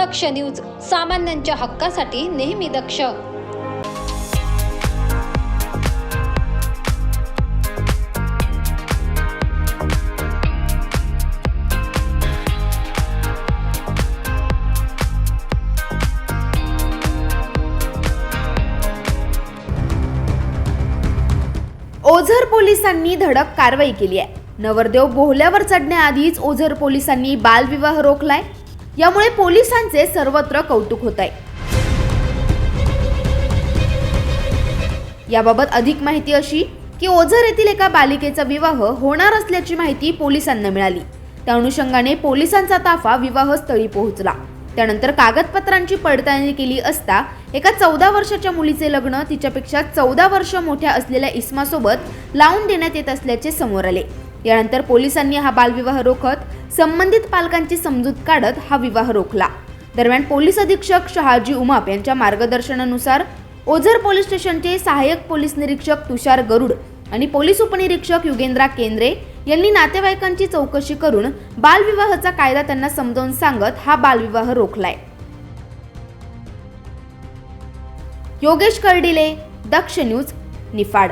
दक्ष news सामान्यांच्या हक्कासाठी नेहमी दक्ष. ओझर पोलिसांनी धडक कारवाई केली आहे. नवरदेव बोहल्यावर चढण्याआधीच ओझर पोलिसांनी बालविवाह रोखलाय. यामुळे पोलिसांचे सर्वत्र कौतुक होत आहे याबाबत अधिक माहिती अशी की ओझर येथील एका बालिकेचा विवाह होणार असल्याची माहिती पोलिसांना मिळाली. त्या अनुषंगाने पोलिसांचा ताफा विवाहस्थळी पोहोचला. त्यानंतर कागदपत्रांची पडताळणी केली असता एका चौदा वर्षाच्या मुलीचे लग्न तिच्यापेक्षा चौदा वर्ष मोठ्या असलेल्या इस्मासोबत लावून देण्यात येत असल्याचे समोर आले. यानंतर पोलिसांनी हा बालविवाह रोखत संबंधित पालकांची समजूत काढत हा विवाह रोखला. दरम्यान पोलीस अधीक्षक शहाजी उमाप यांच्या मार्गदर्शनानुसार ओझर पोलीस स्टेशनचे सहाय्यक पोलीस निरीक्षक तुषार गरुड आणि पोलीस उपनिरीक्षक युगेंद्रा केंद्रे यांनी नातेवाईकांची चौकशी करून बालविवाहाचा कायदा त्यांना समजावून सांगत हा बालविवाह रोखलाय. योगेश कर्डिले दक्ष न्यूज निफाड.